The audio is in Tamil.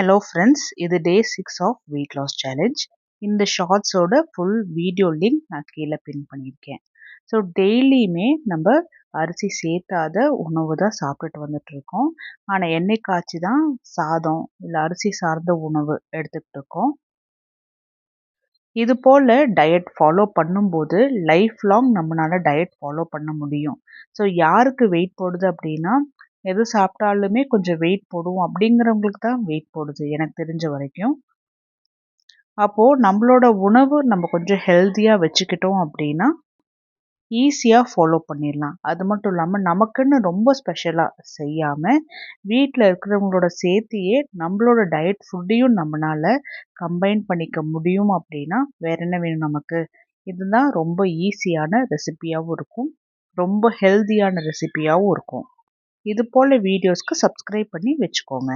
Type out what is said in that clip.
ஹலோ ஃப்ரெண்ட்ஸ் இது day six of weight loss challenge இந்த ஷார்ட்ஸோட ஃபுல் வீடியோ லிங்க் நான் கீழே பின் பண்ணியிருக்கேன். ஸோ டெய்லியுமே நம்ம அரிசி சேர்த்தாத உணவு தான் சாப்பிட்டுட்டு வந்துட்டு இருக்கோம். ஆனால் எண்ணெய் காய்ச்சி தான் சாதம் இல்லை அரிசி சார்ந்த உணவு எடுத்துக்கிட்டு இருக்கோம். இது போல் டயட் ஃபாலோ பண்ணும்போது லைஃப் லாங் நம்மளால டயட் ஃபாலோ பண்ண முடியும். ஸோ யாருக்கு வெயிட் போடுது அப்படின்னா எது சாப்பிட்டாலுமே கொஞ்சம் வெயிட் போடும் அப்படிங்கிறவங்களுக்கு தான் வெயிட் போடுது எனக்கு தெரிஞ்ச வரைக்கும். அப்போது நம்மளோட உணவு நம்ம கொஞ்சம் ஹெல்த்தியாக வச்சுக்கிட்டோம் அப்படின்னா ஈஸியாக ஃபாலோ பண்ணிடலாம். அது மட்டும் இல்லாமல் நமக்குன்னு ரொம்ப ஸ்பெஷலாக செய்யாமல் வீட்டில் இருக்கிறவங்களோட சேர்த்தியே நம்மளோட டயட் ஃபுட்டையும் நம்மளால் கம்பைன் பண்ணிக்க முடியும் அப்படின்னா வேற என்ன வேணும் நமக்கு? இதுதான் ரொம்ப ஈஸியான ரெசிப்பியாகவும் இருக்கும். ரொம்ப ஹெல்த்தியான ரெசிப்பியாகவும் இருக்கும். இது போல் வீடியோஸ்க்கு சப்ஸ்கிரைப் பண்ணி வச்சுக்கோங்க.